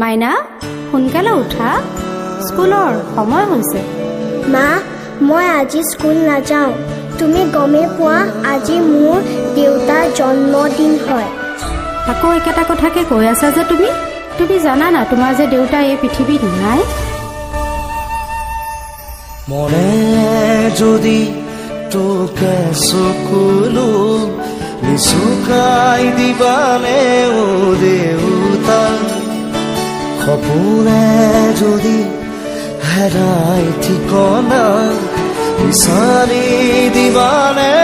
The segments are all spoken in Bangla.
মাইনা সোনকালে উঠা। স্কুলৰ সময় হৈছে। মা মই আজি স্কুল নাযাওঁ। তুমি গমেই পোৱা আজি মোৰ দেউতাৰ জন্মদিন হয়। আকৌ একেটা কথাকে কৈ আছা যে তুমি? তুমি জানা না তোমাৰ যে দেউতা এই পৃথিৱীত নাই? মনে যদি তোকে চকুলো নিচুকাই দিবানে ও দেউতা সপোনে যদি হেরাই ঠিকনা বিচাৰি দিবানে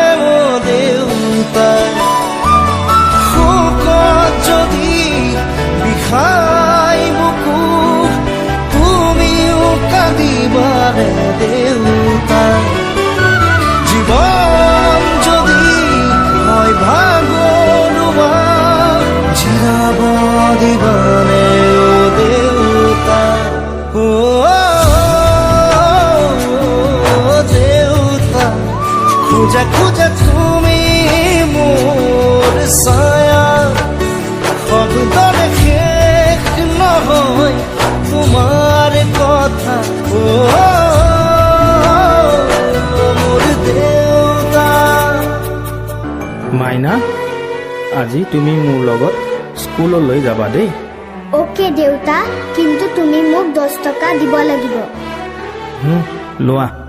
খোজা খোজা তুমি মোৰ ছায়া। শব্দৰে শেষ নহয় তোমাৰ কথা। মাইনা আজি তুমি মোৰ লগত স্কুললৈ যাবা দেই। অ'কে দেউতা কিন্তু তুমি মোক দহ টকা দিব লাগিব। লোৱা।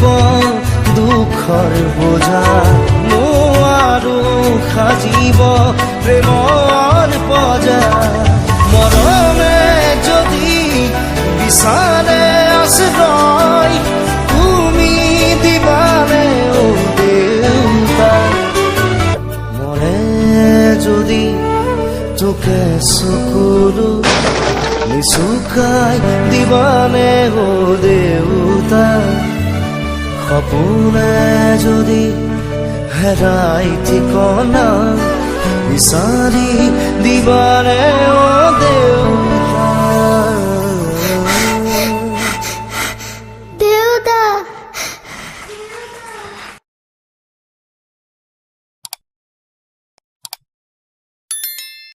টানিব দুখৰ বোজা নোৱাৰো সাজিব প্ৰেমৰ পজা। মৰমে যদি বিচাৰে আশ্ৰয় তুমি দিবানে ও দেউতা। মনে যদি তোকে চকুলো নিচুকাই দিবানে ও সপোনে যদি হেৰাই ঠিকনা বিচাৰি দিবানে ও দেউতা